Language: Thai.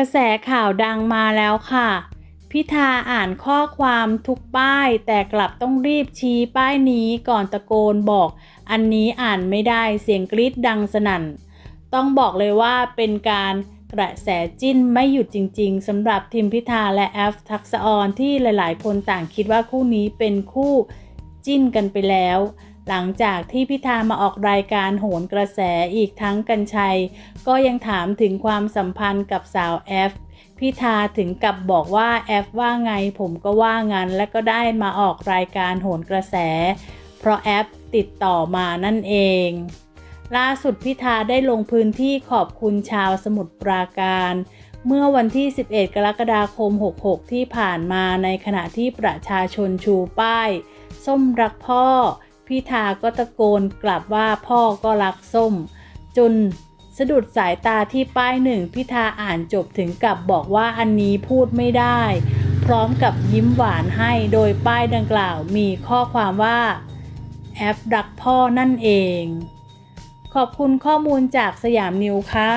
กระแสข่าวดังมาแล้วค่ะ พิธาอ่านข้อความทุกป้าย แต่กลับต้องรีบชี้ป้ายนี้ก่อนตะโกนบอก อันนี้อ่านไม่ได้เสียงกรี๊ดดังสนั่น ต้องบอกเลยว่าเป็นการกระแสจิ้นไม่หยุดจริง ๆสำหรับทิมพิธาและแอฟทักษะออนที่หลาย ๆ คนต่างคิดว่าคู่นี้เป็นคู่จิ้นกันไปแล้ว หลังจากที่พิธามาออกรายการโหนกระแสอีกทั้งกัญชัย ก็ยังถามถึงความสัมพันธ์กับสาวแอฟพิธาถึงกับบอกว่าแอฟว่าไงผมก็ว่างั้นและก็ได้มาออกรายการโหนกระแส เพราะแอฟติดต่อมานั่นเอง ล่าสุดพิธาได้ลงพื้นที่ขอบคุณชาวสมุทรปราการ เมื่อวันที่ 11 กรกฎาคม 66 ที่ผ่านมาในขณะที่ประชาชนชูป้าย ส้มรักพ่อ พิธาก็ตะโกนกลับว่าพ่อก็รักส้ม จนสะดุดสายตาที่ป้ายหนึ่งพิธาอ่านจบถึงกับบอกว่าอันนี้พูดไม่ได้ พร้อมกับยิ้มหวานให้โดยป้ายดังกล่าวมีข้อความว่าแอฟรักพ่อนั่นเอง ขอบคุณข้อมูลจากสยามนิวค่ะ